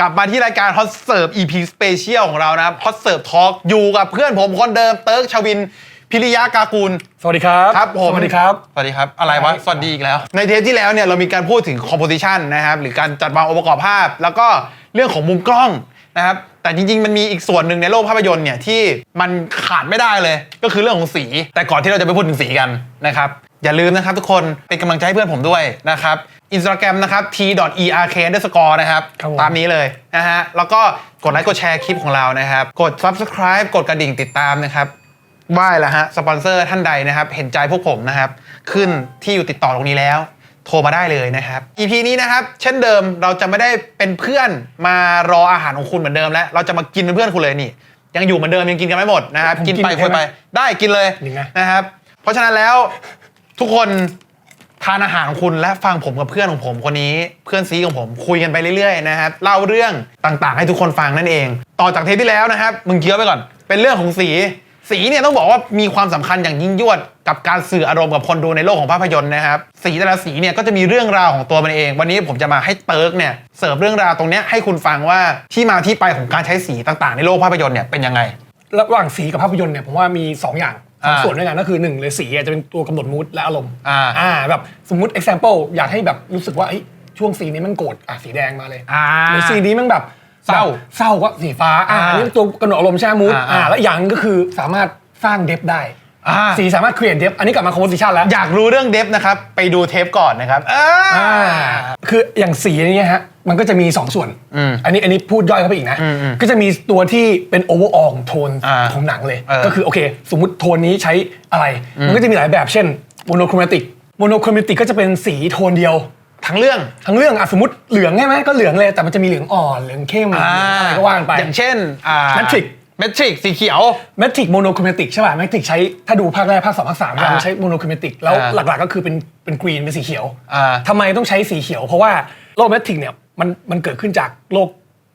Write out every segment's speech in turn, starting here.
กลับมาที่รายการ Hot Serve EP Special ของเรานะครับ Hot Serve Talk อยู่กับเพื่อนผมคนเดิมเติร์กชวิน พิริยากากูล สวัสดีครับครับผม สวัสดีครับ สวัสดีครับ อะไรวะ สวัสดีอีกแล้ว ในเทปที่แล้วเนี่ยเรามีการพูดถึง composition นะครับ หรือการจัดวางองค์ประกอบภาพ แล้วก็เรื่องของมุมกล้องนะครับ แต่จริง ๆ มันมีอีกส่วนหนึ่งในโลกภาพยนตร์เนี่ยที่มันขาดไม่ได้เลย ก็คือเรื่องของสี แต่ก่อนที่เราจะไปพูดถึงสีกันนะครับ อย่าลืมนะครับทุกคนเป็นกำลังใจให้เพื่อนผมด้วยนะครับอินสตาแกรมนะครับ t.erk underscore นะครับ ครับผม ตามนี้เลยนะฮะ แล้วก็กดไลค์กดแชร์คลิปของเรานะครับ กด subscribe กดกระดิ่งติดตามนะครับไหว้แล้วฮะ สปอนเซอร์ท่านใดนะครับ เห็นใจพวกผมนะครับ ขึ้นที่อยู่ติดต่อตรงนี้แล้ว โทรมาได้เลยนะครับ EP นี้นะครับ เช่นเดิมเราจะไม่ได้เป็นเพื่อนมารออาหารของคุณเหมือนเดิมแล้ว เราจะมากินเป็นเพื่อนคุณเลยนี่ ยังอยู่เหมือนเดิมยังกินกันไม่หมดนะครับผมกินกินไปได้คุยไปไหมได้กินเลยจริงนะ นะครับ เพราะฉะนั้นแล้ว ทุกคนทานอาหารของคุณและฟังผมกับเพื่อนของผมคนนี้ เพื่อนซีของผมคุยกันไปเรื่อยๆนะครับเล่าเรื่องต่างๆ ให้ทุกคนฟังนั่นเอง ต่อจากเทปที่แล้วนะครับมึงเคี้ยวไปก่อน เป็นเรื่องของสี สีเนี่ยต้องบอกว่ามีความสำคัญอย่างยิ่งยวด กับการสื่ออารมณ์กับคนดูในโลกของภาพยนตร์นะครับสีแต่ละสีเนี่ยก็จะมีเรื่องราวของตัวมันเอง วันนี้ผมจะมาให้เติร์กเนี่ยเสิร์ฟเรื่องราวตรงนี้ให้คุณฟังว่าที่มาที่ไปของการใช้สีต่างๆ ในโลกภาพยนตร์เนี่ยเป็นยังไง ระหว่างสีกับภาพยนตร์เนี่ยผมว่ามี 2 อย่าง สองอ่าส่วนด้วยกันก็คือหนึ่งเลยสีอะจะเป็นตัวกำหนดมูดและอารมณ์อ่าแบบสมมติ example อยากให้แบบรู้สึกว่าเอ้ยช่วงสีนี้มันโกรธอะสีแดงมาเลยอ่าหรือสีนี้มันแบบเศร้าแบบเศร้าก็สีฟ้าอ่าอ่าอันนี้เป็นตัวกำหนดอารมณ์ใช่ไหมมูดอ่าอ่าแล้วอีกอย่างหนึงก็คือสามารถสร้างเดฟได้อ่าสีสามารถ create depth อันนี้กลับมา composition แล้ว อยากรู้เรื่องเดฟนะครับ ไปดูเทปก่อนนะครับอ่าอ่าคืออย่างสีอันนี้ฮะ มันก็จะมี 2 ส่วนอืมอันนี้อันนี้พูดย่อยเข้าไปอีกนะอืมอืมก็จะมีตัวที่เป็น overall ของโทนอ่าของหนังเลยเออก็คือโอเค สมมติโทนนี้ใช้อะไร มันก็จะมีหลายแบบเช่น monochromatic monochromatic ก็จะเป็นสีโทนเดียวทั้งเรื่องทั้งเรื่องอะสมมติเหลืองใช่ไหมก็เหลืองเลยแต่มันจะมีเหลืองอ่อนเหลืองเข้มอะไรก็ว่ากันไป อย่างเช่นอ่า Matrix แมทริกสีเขียวแมทริกโมโนโครเมติกใช่ป่ะแมทริกใช้ถ้าดูภาคแรกภาคสองภาคสามอ่ามันใช้โมโนโครเมติกแล้วอ่าหลักๆก็คือเป็นเป็นกรีนเป็นสีเขียวอ่าทำไมต้องใช้สีเขียว เพราะว่าโลกแมทริกเนี่ย มันมันเกิดขึ้นจากโลก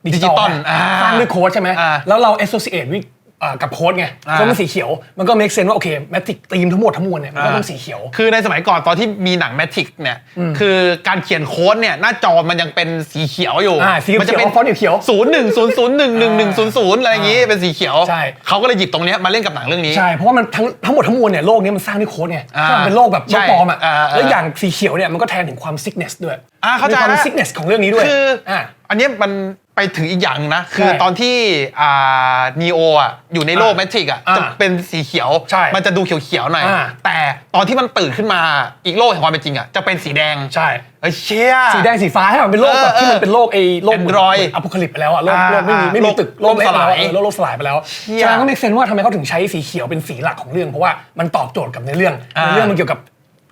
ดิจิตอลดิจิตอลนะอ่าสร้างด้วยโค้ดใช่ไหมอ่าแล้วเรา associate วิอ่ากับโค้ดไงอ่า โค้ดมันสีเขียว มันก็ make sense ว่าโอเคแมทริกธีมทั้งหมดทั้งมวลเนี่ยมันก็ต้องสีเขียว คือในสมัยก่อนตอนที่มีหนังแมทริกเนี่ย คือการเขียนโค้ดเนี่ย หน้าจอมันยังเป็นสีเขียวอยู่ อ่าสีเขียวมัจะเป็นฟอนต์เขียวศูนย์หนึ่งศูนย์ศูนย์หนึ่งหนึ่งหนึ่งศูนย์ศูนย์อะไรอย่างงี้เป็นสีเขียว ใช่ เขาก็เลยหยิบตรงเนี้ยมาเล่นกับหนังเรื่องนี้ ใช่ เพราะว่ามันทั้งทั้งหมดทั้งมวลเนี่ยโลกนี้มันสร้างด้วยโค้ดไงอ่าถ้ามันเป็นโลกแบบโลใช่กปลอมอะอ่าอ่า แล้วอย่างสีเขียวเนี่ยมันก็แทนถึงความ sickness ด้วย อ่าเข้าใจมีความแล้ว sickness ของเรื่องนี้ด้วยคืออ่อ่าอันเนี้ยมันไปถึงอีกอย่างนะ คือใช่ตอนที่อ่านีโออะอยู่ในโลกอ่าแมทริกอะอ่าจะเป็นสีเขียว ใช่มันจะดูเขียวๆหน่อย อ่า แต่ตอนที่มันตื่นขึ้นมาอีกโลกแห่งความเป็นจริงอะจะเป็นสีแดงใช่ เอ้ยเชี่ย สีแดงสีฟ้าให้มันเป็นโลกแบบเออที่มันเป็นโลกไอ้โลก Android อพคลิปไปแล้วอะโลกอ่าโลกไม่มีไม่มีตึกโลกเะสลาย เออโลกโลกสลายไปแล้วเชี่ยฉะนั้นก็ไม่เซนว่าทำไมเขาถึงใช้สีเขียวเป็นสีหลักของเรื่องเพราะว่ามันตอบโจทย์กับในเรื่องอ่าในเรื่องมันเกี่ยวกับ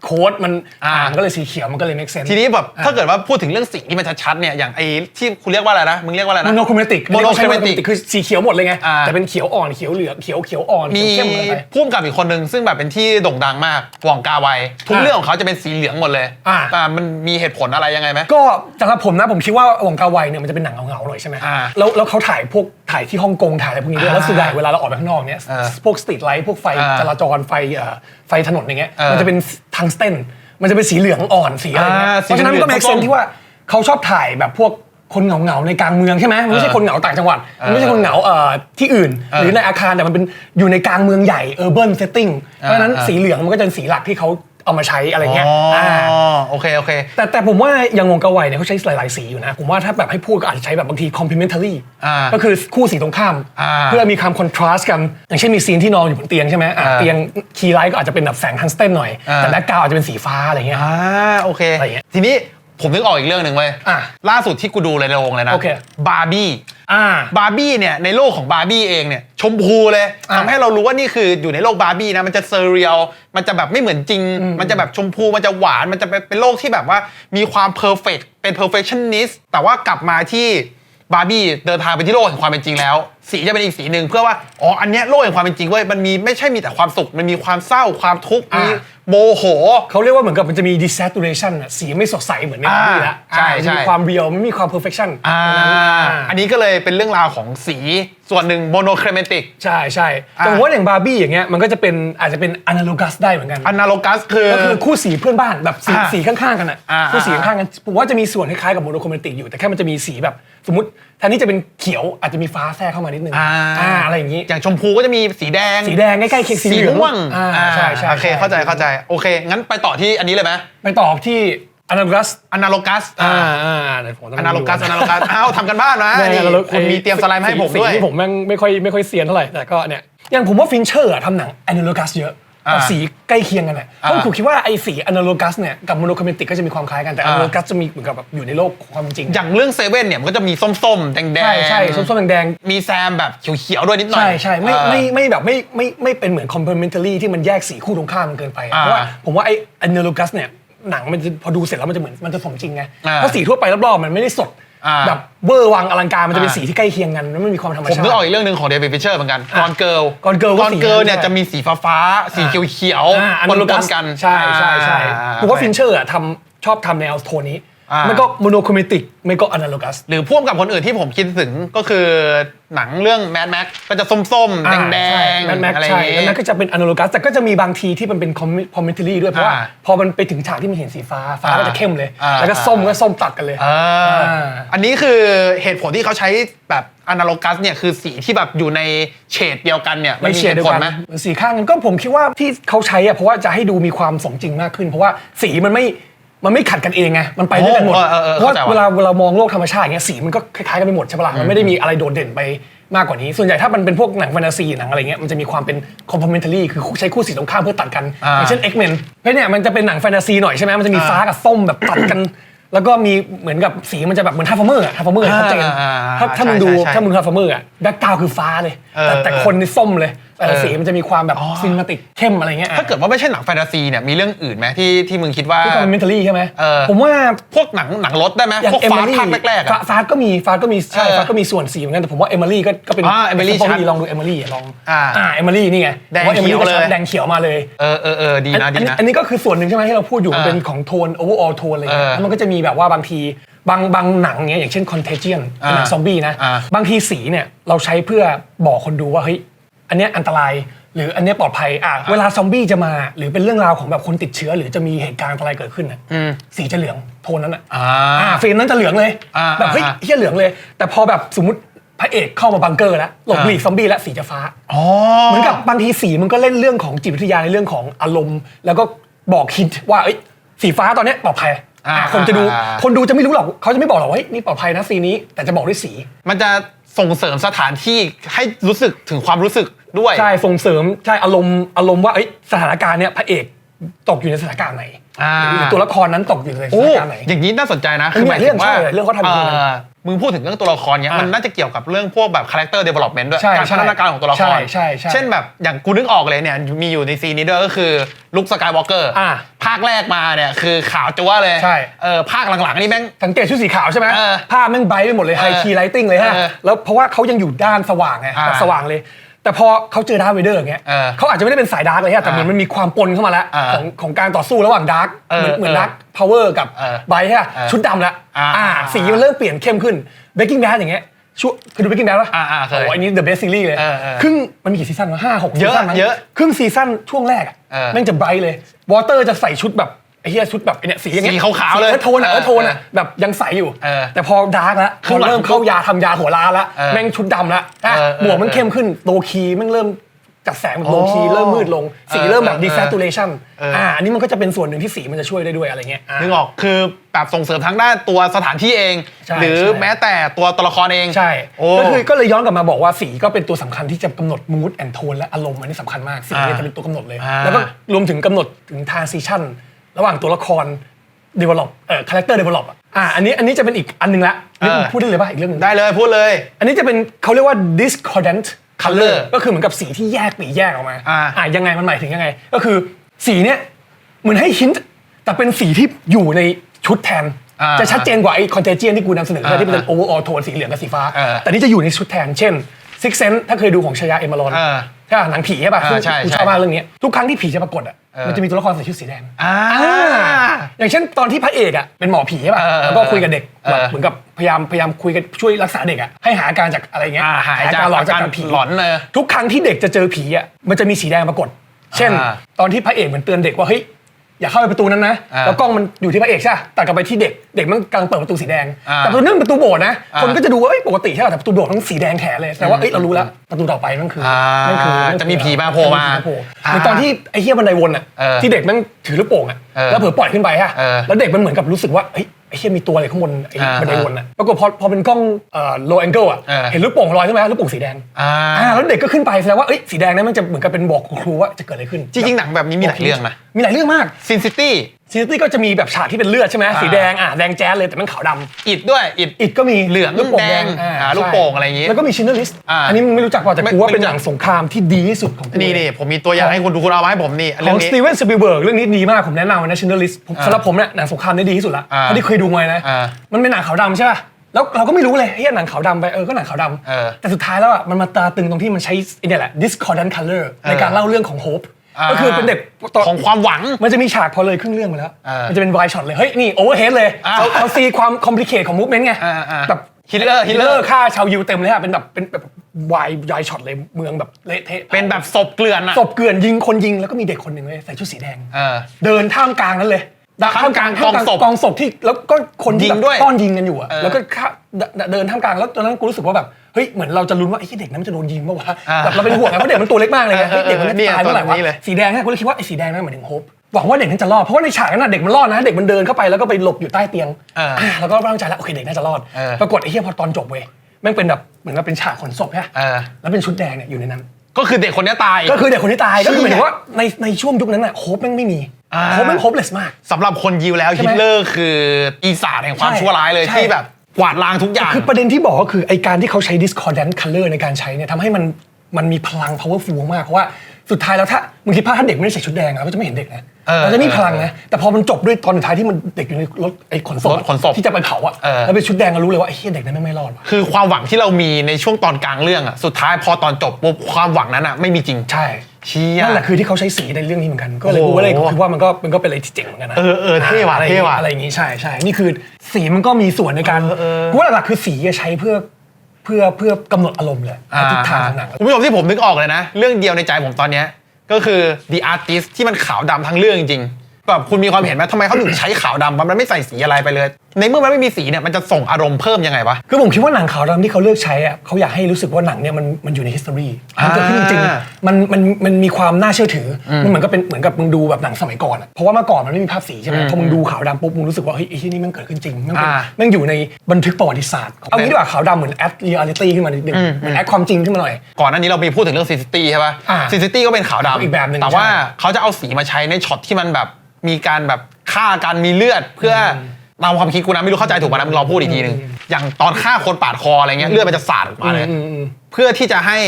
โค้ดมันอ่า อ่านก็เลยสีเขียวมันก็เลย make sense ทีนี้แบบถ้าเกิดว่าพูดถึงเรื่องสีที่มันชัดๆเนี่ยอย่างไอ้ที่คุณเรียกว่าอะไรนะมึงเรียกว่าอะไรนะ โมโนโครเมติก monochromatic คือสีเขียวหมดเลยไง อ่า แต่เป็นเขียวอ่อนเขียวเหลืองเขียวเขียวอ่อนมีเขียวเข้มอะไรไป พุ่มกับอีกคนหนึ่งซึ่งแบบเป็นที่โด่งดังมากหว่องกาไวทุกอ่าเรื่องของเขาจะเป็นสีเหลืองหมดเลยอ่าอ่ามันมีเหตุผลอะไรยังไงไหม ก็สำหรับผมนะผมคิดว่าหวงกาไวเนี่ยมันจะเป็นหนังเงาๆหน่อยใช่ไหมอ่าแล้วแล้วเขาถ่ายพวก ถ่ายที่ฮ่องกงถ่ายอะไรพวกนี้ด้วยอ่าแล้วส่วนใหญ่เวลาเราออกไปข้างนอกเนี่ยอ่าพวกสตรีทไลท์พวกไฟอ่าจราจรไฟเอ่อไฟถนนอย่างเงี้ยเออมันจะเป็นทังสเตนมันจะเป็นสีเหลืองอ่อนสีอะไรเงี้ยอ่าเพราะฉะนั้นสีเหลืก็องเมกส้เซมนที่ว่าเขาชอบถ่ายแบบพวกคนเหงาๆในกลางเมืองใช่ไหมมันไม่ใช่คนเหงาต่างจังหวัดมันไม่ใช่คนเหงาเอ่อที่อื่น หรือในอาคารแต่มันเป็นอยู่ในกลางเมืองใหญ่เออร์เบิร์นเซตติ้งเพราะฉะนั้นอ่าสีเหลืองมันก็จะเป็นสีหลักที่เขาเอามาใช้อะไรเงี้ยอ๋ออ่าโอ เคโอเคแต่แต่ผมว่าอย่างวงกาไวเนี่ยเขาใช้หลายๆสีอยู่นะ ผมว่าถ้าแบบให้พูดก็อาจจะใช้แบบบางที complementary อ่า ก็คือคู่สีตรงข้าม อ่าเพื่อมีความ contrast กัน อย่างเช่นมีซีนที่นอนอยู่บนเตียงใช่ไหมอะอ่าเตียงคีย์ไลท์ก็อาจจะเป็นแบบแสงทังสเตนหน่อย อ่า แต่แบ็กกราวอาจจะเป็นสีฟ้าอะไรเงี้ย อ่าโอเค อะไรอย่างเงี้ยทีนี้ผมนึกออกอีกเรื่องหนึ่งเว้ยอะล่าสุดที่กูดูเลยในโรงเลยนะโอเค บาร์บี้ อ่าบาร์บี้เนี่ยในโลกของบาร์บี้เองเนี่ยชมพูเลยอะทำให้เรารู้ว่านี่คืออยู่ในโลกบาร์บี้นะมันจะเซอร์เรียลมันจะแบบไม่เหมือนจริง มันจะแบบชมพูมันจะหวานมันจะเป็นเป็นโลกที่แบบว่ามีความเพอร์เฟกเป็น perfectionist แต่ว่ากลับมาที่บาร์บี้เดินทางไปที่โลกแห่งความเป็นจริงแล้วสีจะเป็นอีกสีหนึ่งเพื่อว่าอ๋ออันเนี้ยโลกแห่งความเป็นจริงเว้ยมันมีไม่ใช่มีแต่ความสุขมันมีความเศร้าความทุกข์มีโมโห เขาเรียกว่าเหมือนกับมันจะมี desaturation อะสีไม่สดใสเหมือนในอ่าบาร์บี้ละใช่อ่ามันใช่มีความเรียลไม่มีความ perfection อ่าอ่าอันนี้ก็เลยเป็นเรื่องราวของสีส่วนหนึ่งโมโนคร m มติก ใช่ใช่อ่าแต่ผมว่าอย่างบาร์บี้อย่างเงี้ยมันก็จะเป็นอาจจะเป็น analogous ได้เหมือนกัน อนาโลกัสคือ ก็คือคู่สีเพื่อนบ้านแบบสีอ่าสีข้างๆกันอะอ่าคู่สีข้างๆกันผมว่าจะมีส่วนคล้ายๆกับโมโนโครเมติกอยู่แต่แค่มันจะมีสีแบบ สมมติ แทนที่จะเป็นเขียวอาจจะมีฟ้าแทรกเข้ามานิดนึงอ่าอ่า อะไรอย่างนี้ อย่างชมพูก็จะมีสีแดง สีแดงใกล้ๆเคียงสีสีเหลืองม่วงอ่าอ่าใช่ใช่โอเค เข้าใจเข้าใจ โอเค งั้นไปต่อที่อันนี้เลยไหมไปต่อที่อนาลัสอนาโลกัสอ่าอ่าเดี๋ยวผมต้งอนาโลกัสอนาโลกัสอ้าวทำกันบ้านนะแน่นี่ analog คุณมีเตรียมสไลด์มาให้ผมด้วยสีที่ผมแม่งไม่ค่อยไม่ค่อยเซียนเท่าไหร่แต่ก็เนี่ยอย่างผมว่าฟินเชอร์อะทำหนังอนาโลกัสเยอะ อ่าเอาสีใกล้เคียงกันอะเพราะอ่าผมคิดว่าไอ้สีอนาโลกัสเนี่ยกับโมโนคอมเมติกก็จะมีความคล้ายกันแต่ออ่านาโลกัสจะมีเหมือนกับแบบอยู่ในโลกของความเป็นจริง อย่างเรื่องเซเว่นเนี่ยมันก็จะมีส้มๆแดงๆใช่ใช่ส้มๆแดงมีแซมแบบเขียวๆด้วยนิดหน่อย ใช่ใช่ไม่อ่าไม่ไม่แบบไม่ไม่ไม่เป็นเหมือน complementary ที่มันแยกสีคู่ตรงข้ามกันเกินไปอะอ่าเพราะว่าผมว่าไอ้ analogous เนี่ยหนังมันจะพอดูเสร็จแล้วมันจะเหมือนมันจะสมจริงไงอ่าเพราะสีทั่วไปรอบๆมันไม่ได้สดอ่า แบบเวอร์วังอลังการมันจะเป็นอ่าสีที่ใกล้เคียงกันแล้วมันมีความธรรมผมชานึกออกติ อีกเรื่องหนึ่งของเดวิดฟิชเชอร์เหมือนกันกอนเกิล Gone Girl ก็กอนสีเกิลนั้นเนี่ยด้วยจะมีสีฟ้าๆสีเขียวอ่าๆอันปนั้นนๆกันใช่ใช่ใช่อ่ ผมว่าฟินเชอร์อะทำชอบทำแนวโทนนี้ อ่ามั มันก็โมโนคอมเมติกไม่ก็อนาโลกัส หรือพ่วงกับคนอื่นที่ผมคิดถึงก็คือหนังเรื่องแม d แม็กก็จะส้มๆ แดงแมนแม็กๆอะไรอใช่ย่างแล้วงี้นั่นก็จะเป็นอนาโลกัสแต่ก็จะมีบางทีที่มันเป็นคอมเมนต์รี่ด้วย เพราะว่า อ่าพอมันไปถึงฉากที่มันเห็นสีฟ้า ฟ้าก็จะเข้มเลย อ่า แล้วก็ส้มก็ส้มตัดกันเลยอ่าอ่า อันนี้คือเหตุผลที่เขาใช้แบบอนาโลกัสเนี่ยคือสีที่แบบอยู่ในเฉดเดียวกันเนี่ยมันไม่มีเชีเหยร์เดียตุวผลกันไหม สีข้างกันก็ผมคิดว่าที่เขาใช้อะเพราะว่าจะให้ดูมีความสมจริงมากขึ้น เพราะว่าสีมันไม่ มันไม่ขัดกันเองไง มันไปด้วยกันหมดโอ้เออเออเพราะว่าเข้าใจว่ะ เวลาเวลามองโลกธรรมชาติอย่างเงี้ยสีมันก็คล้ายๆกันไปหมดใช่ปะล่ะ มันไม่ได้มีอะไรโดดเด่นไปมากกว่านี้ ส่วนใหญ่ถ้ามันเป็นพวกหนังแฟนตาซีหนังอะไรเงี้ย มันจะมีความเป็น complementary คือใช้คู่สีตรงข้ามเพื่อตัดกันอ่าอย่างเช่น X-Men เพราะเนี่ยมันจะเป็นหนังแฟนตาซีหน่อยใช่ไหมมันจะมีฟ้ากับส้มแบบตัดกัน แล้วก็มีเหมือนกับสีมันจะแบบเหมือนทัฟเฟอร์เมอร์อะทัฟเฟอร์เมอร์ชัดเจนอ่าอ่าถ้าถ้ามึงใช่ดูใช่ใช่ถ้ามึงทัฟเฟอร์เมอร์อะแบ็กกราวคือฟ้าเลยเออแต่แต่เออคนนี่ส้มเลย แต่เออสีมันจะมีความแบบอ๋อซินมาติกเข้มอะไรเงี้ยถ้าเกิดว่าไม่ใช่หนังแฟนตาซีเนี่ยมีเรื่องอื่นไหมที่ที่มึงคิดว่าที่คอมเมนต์รี่ใช่ไหมเออผมว่าพวกหนังหนังรถได้ไหมอย่างพวกเอฟ้ามิลี่ภาคแรกๆอะฟาสก็มีฟาสก็มีใช่เออฟาสก็มีส่วนสีเหมือนกันแต่ผมว่าเอมิลี่ก็ก็เป็นอ่า Emily พอชัดดีลองดูเอมิลี่ลองอ่าอ่าเอมิลี่นี่ไงแดงพราะ Emily เขียวก็ชัดเลยแดงเขียวมาเลยเออเออเออดีอันนะอัดีนนี้นะอันนี้ก็คือส่วนหนึ่งใช่ไหมที่เราพูดอยู่เออมันเป็นของโทน overall โทนอะไรเงี้ยเออแล้วมันก็จะมีแบบว่าบางทีบางบางหนังเงี้ยอย่างเช่น contagion เป็นหนังอ่าซอมบี้นะอ่าบางทีสีเนี่ยเราใช้เพื่อบอกคนดูว่าเฮ้ย อันเนี้ยอันตราย หรืออันเนี้ยปลอดภัยอะเวลาซอมบี้จะมา หรือเป็นเรื่องราวของแบบคนติดเชื้อ หรือจะมีเหตุการณ์อันตรายเกิดขึ้นน่ะสีจะเหลืองโทนนั้นอะอ่า อ่าเฟรมนั้นจะเหลืองเลยอ่าแบบเฮ้ยอ่า เฮียเหลืองเลย แต่พอแบบสมมติพระเอกเข้ามาบังเกอร์แล้วหลบอ่าหลีกซอมบี้แล้วสีจะฟ้า อ๋อ เหมือนกับบางทีสีมันก็เล่นเรื่องของจิตวิทยาในเรื่องของอารมณ์ แล้วก็บอกคิดว่าเอ้ยสีฟ้าตอนเนี้ยปลอดภัยอ่าอะคนจะดูอ่า คนดูจะไม่รู้หรอกเขาจะไม่บอกหรอกว่าเฮ้ยนี่ปลอดภัยนะสีนี้แต่จะบอกด้วยสี มันจะส่งเสริมสถานที่ให้รู้สึกถึงความรู้สึก ด้วย ใช่ส่งเสริมใช่อารมณ์อารมณ์ว่าเอ้ยสถานการณ์เนี้ยพระเอกตกอยู่ในสถานการณ์ไหนอ่าหรือตัวละครนั้นตกอยู่ในสโอ้ถานการณ์ไหน อย่างนี้น่าสนใจนะมันมีหมายถึงว่าเรื่องใช่เรื่องเขาทำอย่างนั้นเอ่อมึงพูดถึงเรื่องตัวละครเนี้ยอะมันน่าจะเกี่ยวกับเรื่องพวกแบบคาแรคเตอร์เดเวล็อปเมนต์ด้วยใช่การใช่พัฒนาการของตัวละคใช่รใช่ใช่เช่นแบบอย่างกูนึกออกเลยเนี่ยมีอยู่ในซีนนี้ด้วยก็คือลุคสกายวอล์กเกอร์อะภาคแรกมาเนี่ยคือขาวจัวเลยใช่เออภาคหลังๆนี่แม่งสังเกตชุดสีขาวใช่ไหมเออภาพแม่งไบรท์ไปหมดเลยไฮเออคีไลติ้งเลยฮะเออแล้วเพราะว่าเขายังอยู่ด้านสว่างไงอ่าแบบสว่างเลย แต่พอเขาเจอดาร์คเวเดอร์อย่างเงี้ยเออเขาอาจจะไม่ได้เป็นสายดาร์กเลยฮะแต่เหมือนมันมีความปนเข้ามาแล้วอ่าของของการต่อสู้ระหว่างดาร์กเออเหมือนเหมือนเออดาร์กพาวเวอร์กับเออไบรท์ฮะเออชุดดำแล้วอ่าอ่าสีมันเริ่มเปลี่ยนเข้มขึ้นเบกกิ้งแบดอย่างเงี้ยช่วงเคยดูเบกกิ้งแบดป่ะอ่าอ่าเคยโอ้อันนี้ the best series เลยเออเออครึ่งมันมีกี่ซีซั่นวะห้าหกเยอะซีซั่นมั้งเยอะครึ่งซีซั่นช่วงแรกอะเออ แม่งจะไบรท์เลยวอเตอร์จะใส่ชุดแบบ ไอ้เหี้ยชุดแบบไอ้เนี่ยสีอย่างเงี้ยสีขาวๆเลยสีออโทนอะเออโทนอะแบบยังใสอยู่ เออแต่พอดาร์กแล้วครึ่พองหลังเริ่มเข้ายาทำยาหัวล้านแล้วเออแม่งชุดดำแล้วอะเออเออหมวกมันเออเข้มขึ้นโลคีแม่งเริ่มจัดแสงแบบโลคีอ๋อเริ่มมืดลง สีเออเริ่มแบบเออ desaturation เอออ่ อ่าอันนี้มันก็จะเป็นส่วนหนึ่งที่สีมันจะช่วยได้ด้วยอะไรเงี้ยอะ นึกออกคือแบบส่งเสริมทั้งด้านตัวสถานที่เอง ใช่หรือใช่ แม้แต่ตัวตัวละครเองใช่โอ้ ก็คือก็เลยย้อนกลับมาบอกว่าสีก็เป็นตัวสำคัญที่จะกำหนด mood and tone และอารมณ์อันนี้สำคัญมากสีเนี่ยอ่าจะเป็นตัวกำหนดเลย อ่าแล้วก็รวมถึงกำหนดถึง transition ระหว่างตัวละคร develop เอ่อ character develop อะอ่าอันนี้อันนี้จะเป็นอีกอันหนึงละนี่พูดได้เลยป่ะอีกเรื่องหนึง ได้เลยพูดเลย อันนี้จะเป็นเขาเรียกว่า discordant color Color ก็คือเหมือนกับสีที่แยกปีกแยกออกมาอ่าอ่ายังไงมันหมายถึงยังไง ก็คือสีเนี้ยเหมือนให้หินแต่เป็นสีที่อยู่ในชุดแทน อ่าจะชัดเจนกว่าไอ้ contagion ที่กูนำเสนออ่าที่เป็น overall tone สีเหลืองกับสีฟ้า เออแต่นี่จะอยู่ในชุดแทน เช่น Six Sense ถ้าเคยดูของชายาเอมารอนเออใช่ป่ะหนังผีใช่ป่ะอ่าซึ่งใช่กูใช่ชอบมากเรื่องนี้ทุกครั้งที่ผีจะปรากฏอะเออ มันจะมีตัวละครใส่ชุดสีแดงอ่าอย่างเช่นตอนที่พระเอกอะเป็นหมอผีใช่ป่ะเออแล้วก็คุยกับเด็กเออแบบเหมือนกับพยายามพยายามคุยกันช่วยรักษาเด็กอะให้หาอาการจากอะไรเงี้ยอ่าหายจากหลอนจากอาการการผีหลอนเลยทุกครั้งที่เด็กจะเจอผีอะมันจะมีสีแดงปรากฏ เช่นอ่าตอนที่พระเอกเหมือนเตือนเด็กว่าเฮ้ย อย่าเข้าไปประตูนั้นนะอ่าแล้วกล้องมันอยู่ที่พระเอกใช่ปะตัดกลับไปที่เด็กเด็กมันกำลังเปิดประตูสีแดง อ่าแต่ประตูนั้นเป็นประตูโบสถ์นะอ่า คนก็จะดูว่าเอ้ยปกติใช่ป่ะแต่ประตูโบสถ์มันสีแดงแถเลยแต่ว่าเอ้ยเรารู้แล้วประตูต่อไปนั่นคืออานั่นคือนั่นคือจะมีผีมาโผล่มาจะผีโผล่อ่าเหมือนตอนที่ไอ้เหี้ยบันไดวนอะเออที่เด็กแมันถือลูกโป่งอะเออแล้วเผลอปล่อยขึ้นไปอะเออ แล้วเด็กมันเหมือนกับรู้สึกว่าเฮ้ย ไอ้เหี้ยมีตัวอะไรข้างบนไอ้อ่าบันไดวนอะปรากฏพอพอเป็นกล้องเอ่อ low angle อะเออเห็นลูกโป่งลอยขึ้นมาลูกโป่งสีแดงอ่าอ่าแล้วเด็กก็ขึ้นไปแสดงว่าเอ้ยสีแดงนั้นมันจะเหมือนกับเป็นบอกครูว่าจะเกิดอะไรขึ้นจริงๆหนังแบบนี้มีหลายเรื่องนะ มีหลายเรื่องมาก ซินซิตี้ ซีนิตี้ก็จะมีแบบฉากที่เป็นเลือดใช่ไหมอ่าสีแดงอะแดงแจ๊สเลยแต่มันขาวดำอิดด้วยอิดอิดก็มีเหลืองลูกโป่งแดงอ่าอ่าลูกใช่โป่งอะไรอย่างงี้แล้วก็มีชินเนอร์ลิสอ่าอันนี้มึงไม่รู้จักเปล่าแต่ไม่กูว่าไม่เป็นรู้หจักนังสงครามที่ดีที่สุดของกูนี่นี่ผมมีตัวอย่างให้คุณดูคุณเอามาให้ผมนี่ขเรื่อองงนี้สตีเวนสปีลเบิร์กเรื่องนี้ดีมากผมแนะนำนะชินเนอร์ลิสสำหรับผมเนี่ยหนังสงครามนี่ดีที่สุดละอ่าเท่าที่เคยดูมานะอ่ามันเป็นหนังขาวดำใช่ป่ะแล้วเราก็ไม่รู้เลยเฮ้ยหนังขาวดำไปเออก็หนังขาวดเออำแต่สุดท้ายแล้วอะมันมาตราตึงตรงที่มันใช้ไอ้เนี่ยแหละ discordant color ในการเล่าเรื่องของ hope อ่า ก็คือเป็นเด็กตนของความหวัง มันจะมีฉากพอเลยครึ่งเรื่องไปแล้ว เออมันจะเป็นไวช็อตเลย เฮ้ย นี่โอเวอร์เฮดเลยอ่าเขาเขาซีความคอมพลีเคทของมูฟเมนต์ไงอ่าอ่าแบบฮิตเลอร์ฮิฮิตตเลเลออร์ ร์ฆ่าชาวยิวเต็มเลยอะเป็นแบบเป็นแบบวายวายช็อตเลยเมืองแบบเละเทะเป็นแบบศพเกลื่อนอะศพเกลื่อนยิงคนยิงแล้วก็มีเด็กคนหนึ่งเลยใส่ชุดสีแดง เออ เดินท่ามกลางนั้นเลย ท่ามกลางท่มกองศพกองศพที่แล้วก็คนที่ยิงแบบด้วยต้อนยิงกันอยู่อะเออแล้วก็ฆ่าเดเดินท่ามกลางแล้วตอนนั้นกูรู้สึกว่าแบบเฮ้ยเหมือนเราจะลุ้นว่าไอ้เด็กนั้นมันจะโดนยิงเมื่อวะอ่าแบบเราเป็นห่วงไงเพราะเด็กมันตัวเล็กมากเลยไงเออเออเฮ้ยเด็กมันจะเนี่ยตายเมื่อไหร่ตัวนี้วะเลยสีแดงเนี่ยกูเลยคิดว่าไอ้สีแดงนั่นหมายถึงโฮปหวังว่าเด็กนั้นจะรอดเพราะว่าในฉากนั้นน่ะเด็กมันรอดนะเด็กมันเดินเข้าไปแล้วก็ไปหลบอยู่ใต้เตียงเอออะแล้วก็ตั้งใจแล้วโอเคเด็กน่าจะรอดเออปรากฏไอ้เหี้ยพอตอนจบเว้ยแม่งเป็นแบบเหมือนกับเป็นฉากขนศพใช่ปะเออแล้วเป็นชุดแดงเนี่ยอยู่ในนั้น ก็คือเด็กคนเนี้ยตาย ก็คือเด็กคนที่ตายก็คือหมายถึงเชี่ยว่าในในช่วงยุคนั้นน่ะโฮปแม่งไม่มีอ่า โฮปแม่งโฮปเลสมาก สำหรับคนยิวแล้วใช่ฮิไหมตเลอร์คืออีสานแห่งความใช่ชั่วร้ายเลยใช่ ที่แบบกวาดล้างทุกอย่าง คือประเด็นที่บอกก็คือไอการที่เขาใช้ discordant color ในการใช้เนี่ยทำให้มันมันมีพลัง powerful มาก เพราะว่าสุดท้ายแล้วถ้ามึงคิดภาพถ้าเด็กไม่ได้ใส่ชุดแดงอะเราก็จะไม่เห็นเด็กนะ เออเราจะมีพลังนะแต่พอมันจบด้วยตอนสุดท้ายที่มันเด็กอยู่ในรถไอ้ขนศพรถขนศพที่จะไปเผาอะเออ แล้วเป็นชุดแดงเรารู้เลยว่าไอ้เฮียเด็กนั้นไม่รอดว่ะคือความหวังที่เรามีในช่วงตอนกลางเรื่องอะสุดท้ายพอตอนจบปุ๊บความหวังนั้นอะไม่มีจริงใช่เชี่ย นั่นแหละคือที่เขาใช้สีในเรื่องนี้เหมือนกัน ก็เลยโอ้กูโหก็เลยคิดว่ามันก็มันก็เป็นอะไรที่เจ๋งเหมือนกันนะเออเออเท่ว่ะอะไรเท่ว่ะอะไรอย่างงี้ใช่ใช่นี่คือสีมันก็มีส่วนในการเออเออ กูว่าหลักๆคือสีจะใช้เพื่อเพื่อเพื่อกำหนดอารมณ์เลยทิศทางของหนัง คุณผู้ชมที่ผมนึกออกเลยนะ เรื่องเดียวในใจผมตอนเนี้ย ก็คือ The Artist ที่มันขาวดำทั้งเรื่องจริงๆแบบคุณมีความเห็นไหมทำไมเขาถึงใช้ขาวดำวะมันไม่ใส่สีอะไรไปเลยในเมื่อมันไม่มีสีเนี่ยมันจะส่งอารมณ์เพิ่มยังไงวะ คือผมคิดว่าหนังขาวดำที่เขาเลือกใช้อะเขาอยากให้รู้สึกว่าหนังเนี่ยมันมันอยู่ใน history มันเกิดขึ้นจริงอ่าๆมันมันมันมีความน่าเชื่อถืออมันเหมือนกับเป็นเหมือนกับมึงดูแบบหนังสมัยก่อนอะเพราะว่าเมื่อก่อนมันไม่มีภาพสีใช่ไหมพอมึงดูขาวดำปุ๊บมึงรู้สึกว่าเฮ้ยไอ้ที่นี่มันเกิดขึ้นจริงมันเป็นอ่ามันอยู่ในบันทึกประวัติศาสตร์เอางี้ดีกว่าขาวดำเหมือนแอดเรียลิตี้ขึ้นมานิดนึงเหมือนแอดความจริงขึ้นมาหน่อย ก่อนหน้านี้เรามีพูดถึงเรื่องซิตี้ใช่ป่ะอ่าซิตี้ก็เป็นขาวดำอีกแบบหนึ่งแต่ว่าใช่ เขาจะเอาสีมาใช้ในช็อตที่มันแบบมีการแบบฆ่ากันมีเลือดเพื่อ ตามความคิดกูนะไม่รู้เข้าใจถูกป่ะนะมึงลองพูดอีกทีหนึงอย่างตอนฆ่าคนปาดคออะไรเงี้ยเลือดมันจะสาดออกมาเลย อืมอืมเพื่อที่จะให้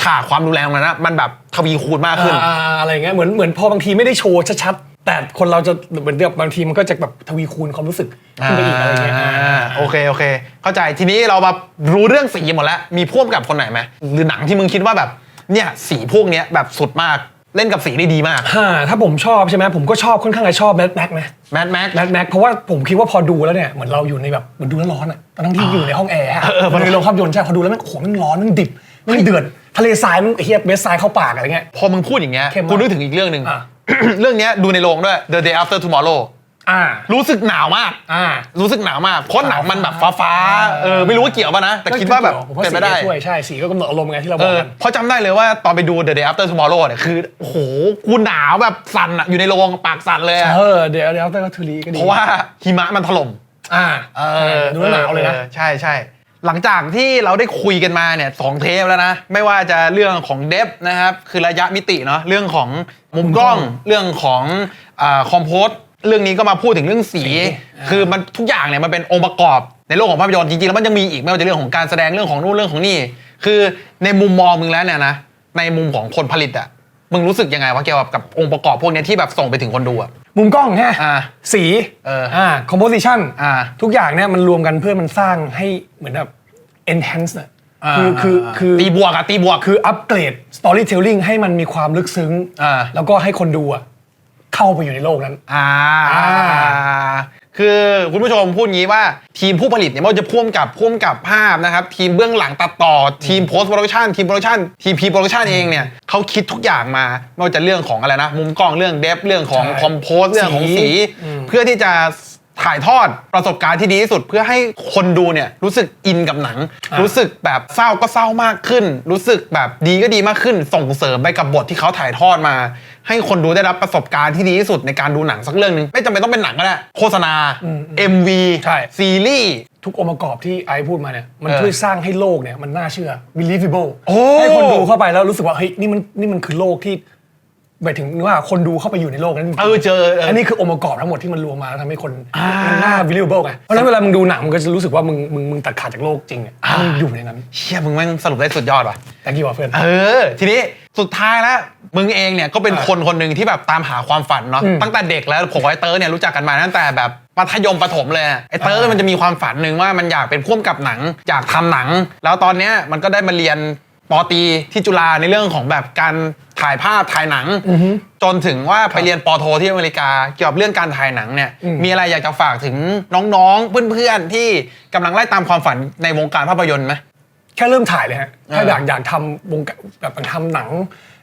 ฉากความรุนแรงของมันนะมันแบบทวีคูณมากขึ้น อ่าอะไรเงี้ยเหมือนเหมือนพอบางทีไม่ได้โชว์ชัดๆแต่คนเราจะเหมือนแบบบางทีมันก็จะแบบทวีคูณความรู้สึกขึ้นไปอีกอะไรเงี้ยอ่าโอเคโอเค เข้าใจทีนี้เรามารู้เรื่องสีหมดแล้ว มีพ่วงกับคนไหนไหมหรือหนังที่มึงคิดว่าแบบเนี่ยสีพวกเนี้ยแบบสุดมาก เล่นกับสีได้ดีมากฮ่าถ้าผมชอบใช่ไหมผมก็ชอบค่อนข้างจะชอบแมทแม็กนะแมดแม็ก แมทแม็กเพราะว่าผมคิดว่าพอดูแล้วเนี่ยเหมือนเราอยู่ในแบบเหมือนดูแล้วร้อนอะตอนนั้นที่อยู่ในห้องแอร์อะเออ มันในโรงภาพยนตร์ใช่พอดูแล้วมันโอ้โหมันร้อนมันดิบมันเดือดทะเลทรายมันไอ้เฮียเบสทรายเข้าปากอะไรเงี้ย พอมึงพูดอย่างเงี้ยเข้มมากกูนึกถึงอีกเรื่องหนึ่ง อะ เรื่องเนี้ยดูในโรงด้วย The Day After Tomorrow อ่า รู้สึกหนาวมาก อ่า รู้สึกหนาวมาก เพราะหนังมันแบบฟ้าฟ้าๆ เออไม่รู้ว่าเกี่ยวป่ะนะ แต่คิดว่าแบบผมว่าเป็นสีไปได้ช่วยใช่สีก็กำหนดอารมณ์ไงที่เราบเออกอกันเพราะจำได้เลยว่าตอนไปดู The Day After Tomorrow เนี่ยคือโอ้โหกูหนาวแบบสั่นอะอยู่ในโรงปากสั่นเลยอะเออเดี๋ยวเดี๋ยวแต่ก็ทูรีก็ดีเพราะว่าหิมะมันถล่ม อ่าเออดูแล้วหนาวเลยนะ ออใช่ใช่หลังจากที่เราได้คุยกันมาเนี่ยสองเทปแล้วนะ ไม่ว่าจะเรื่องของเดฟนะครับ คือระยะมิติเนาะเรื่องของมุมกล้องเรื่องของคอมโพส เรื่องนี้ก็มาพูดถึงเรื่องสี คือมันทุกอย่างเนี่ยมันเป็นองค์ประกอบในโลกของภาพยนตร์จริงๆแล้วมันยังมีอีกไม่ว่าจะเรื่องของการแสดงเรื่องของนู่นเรื่องของนี่ คือในมุมมองมึงแล้วเนี่ยนะในมุมของคนผลิตอะมึงรู้สึกยังไงวะเกี่ยวกับกับองค์ประกอบพวกเนี้ยที่แบบส่งไปถึงคนดูอะมุมกล้องฮะอ่า สีเอออ่อ่า composition อ่า ทุกอย่างเนี่ยมันรวมกันเพื่อมันสร้างให้เหมือนแบบ enhance น่ะาคือคือคือตีบวกอะตีบวก คืออัปเกรด storytelling ให้มันมีความลึกซึ้ง อ่า แล้วก็ให้คนดูอะ เข้าไปอยู่ในโลกนั้น อ่า อ่าคือคือคุณผู้ชมพูดงี้ว่าทีมผู้ผลิตเนี่ยไม่ว่าจะพ่วงกับพ่วงกับภาพนะครับ ทีมเบื้องหลังตัดต่อทีมโพสต์โปรดักชันทีมโปรดักชันทีพีโปรดักชันเองเนี่ยเขาคิดทุกอย่างมาไม่ว่าจะเรื่องของอะไรนะ มุมกล้องเรื่องเดฟเรื่องของใช่คอมโพสเรื่องของสีอืมเพื่อที่จะ ถ่ายทอดประสบการณ์ที่ดีที่สุด เพื่อให้คนดูเนี่ยรู้สึกอินกับหนัง รู้สึกแบบเศร้าก็เศร้ามากขึ้น รู้สึกแบบดีก็ดีมากขึ้น ส่งเสริมไปกับบทที่เขาถ่ายทอดมา ให้คนดูได้รับประสบการณ์ที่ดีที่สุดในการดูหนังสักเรื่องหนึงไม่จำเป็นต้องเป็นหนังก็ได้โฆษณา MV ใช่ ซีรีส์ ทุกองค์ประกอบที่ไอซ์พูดมาเนี่ยมันเออช่วยสร้างให้โลกเนี่ยมันน่าเชื่อ believable โอ้ ให้คนดูเข้าไปแล้วรู้สึกว่าเฮ้ยนี่มันนี่มันคือโลกที่ หมายถึงว่าคนดูเข้าไปอยู่ในโลกนั้นจริงๆเออเจอเอออั นนี้คือองค์ประกอบทั้งหมดที่มันรวมมาแล้วทำให้คนอ่ามัมันน่า believable ไงเพราะฉะนั้นเวลามึงดูหนังมึงก็จะรู้สึกว่ามึงมึงมึงตัดขาดจากโลกจริงอะมึงอยู่ในนั้นเชี่ยมึงแม่งสรุปได้สุดยอดว่ะ แต่กี่ว่าเพื่อน เออ ทีนี้สุดท้ายแล้วมึงเองเนี่ยก็เป็นอ่าคนคนหนึ่งที่แบบตามหาความฝันเนาะอืมตั้งแต่เด็กแล้วผมกับไอ้เติร์ดเนี่ยรู้จักกันมาตั้งแต่แบบมัธยมประถมเลยอะไอ้เติร์ดอ่ามั มันจะมีความฝันหนึ่งว่ามันอยากเป็นพ่วงกับหนัง อยากทำหนัง แล้วตอนเนี้ยมันก็ได้มาเรียน ปอตรีที่จุฬาในเรื่องของแบบการถ่ายภาพถ่ายหนัง จนถึงว่าไปเรียนปอโทที่อเมริกา เกี่ยวกับเรื่องการถ่ายหนังเนี่ยอืมมีอะไรอยากจะฝากถึงน้องๆ เพื่อนๆ ที่กำลังไล่ตามความฝันในวงการภาพยนตร์ไหมแค่เริ่มถ่ายเลยฮะถ้าเออออยากอยากทำวงการแบบทำหนัง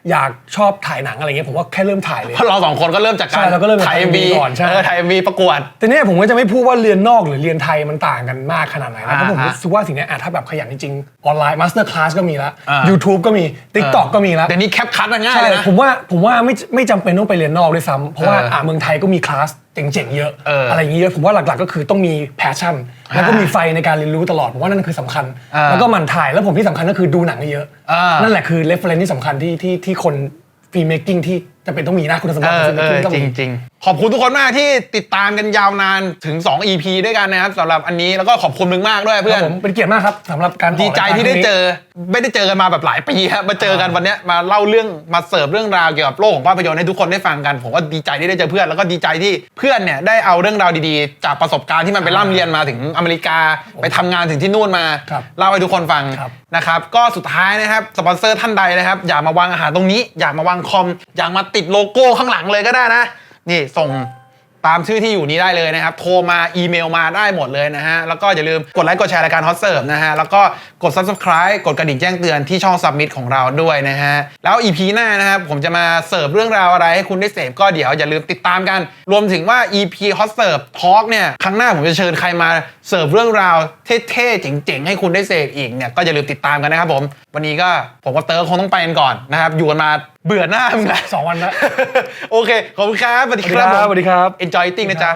อยากชอบถ่ายหนังอะไรเงี้ยผมว่าแค่เริ่มถ่ายเลย เพราะเราสองคนก็เริ่มจากการใช่เราก็เริ่มจากถ่ายถ่ายเอ็ม MV บีก่อนใช่ เออถ่ายเอ็มบีประกวด แต่เนี่ยผมก็จะไม่พูดว่าเรียนนอกหรือเรียนไทยมันต่างกันมากขนาดไหนนะเพราะผมอ่ารู้สึกว่าสิ่งเนี้ยอะถ้าแบบขยันจริงๆออนไลน์มาสเตอร์คลาสก็มีแล้ว อ่า YouTube ก็มี TikTok ก็มีแล้ว เดี๋ยวนี้แคปคัดง่ายใช่เลยนะ ผมว่าผมว่าไม่ไม่จำเป็นต้องไปเรียนนอกด้วยซ้ำเพราะว่าเอออ่อะเมืองไทยก็มีคลาสเจ๋งๆเยอะเออออะไรอย่างเงี้ยเยอะผมว่าหลักๆก็คือต้องมีแพชชั่นแล้วก็มีไฟในการเรียนรู้ตลอดผมว่านั่นคือสำคัญ อ่า แล้วก็หมันถ่ายแล้วผมที่สำคัญก็คือดูหนังเยอะๆอ่านั่นั่นแหละคือเรฟเฟรนที่สำคัญที่ที่ที่คนฟิล์มเมคกิ้งที่ จะเป็นต้องมีนะคุณสมบัเอติอของฟิล์มเอเมคอกิ้งต้องจริมีงจริงๆ ขอบคุณทุกคนมากที่ติดตามกันยาวนานถึง 2 EP ด้วยกันนะครับสำหรับอันนี้แล้วก็ขอบคุณมึงมากด้วยคเพื่รัอบนผมเป็นเกียรติมากครับสำหรับการออกดีใจรายการที่ได้ครั้งนี้เจอไม่ได้เจอกันมาแบบหลายปีครับมาเจอกันวันเนี้ยมาเล่าเรื่องมาเสิร์ฟเรื่องราวเกี่ยวกับโลกของภาพยนตร์ให้ทุกคนได้ฟังกันผมก็ดีใจที่ได้เจอเพื่อนแล้วก็ดีใจที่เพื่อนเนี่ยได้เอาเรื่องราวดีๆ จากประสบการณ์ที่มันไปร่ำเรียนมาถึงอเมริกาไปทำงานถึงที่นู่นมา ครับเล่าให้ทุกคนฟังครับ นะครับก็สุดท้ายนะครับสปอนเซอร์ท่านใดนะครับ อยากมาวางอาหารตรงนี้ อยากมาวางคอมอยากมาติดติดโลโก้ข้างหลังเลยก็ได้นะ นี่ส่งตามชื่อที่อยู่นี้ได้เลยนะครับ โทรมาอีเมลมาได้หมดเลยนะฮะ แล้วก็อย่าลืมกดไลค์กดแชร์รายการฮอตเซิร์ฟนะฮะ แล้วก็กด subscribe กดกระดิ่งแจ้งเตือนที่ช่อง Submit ของเราด้วยนะฮะ แล้ว EP หน้านะครับ ผมจะมาเสิร์ฟเรื่องราวอะไรให้คุณได้เสพก็เดี๋ยวอย่าลืมติดตามกัน รวมถึงว่า EP Hot Serve Talk เนี่ย ครั้งหน้าผมจะเชิญใครมา เสิร์ฟเรื่องราวเท่ๆเจ๋งๆ ให้คุณได้เสพอีกเนี่ยก็อย่าลืมติดตามกันนะครับผม วันนี้ก็ผมกับเตอร์คงต้องไปกันก่อนนะครับ อยู่กันมาเบื่อหน้ามึงแล้วสองวันแล้วโอเค ขอบคุณครับสวัสดีสวัสดีคครัรับบผมสวัสดีครับ enjoy eating นะจ๊ะ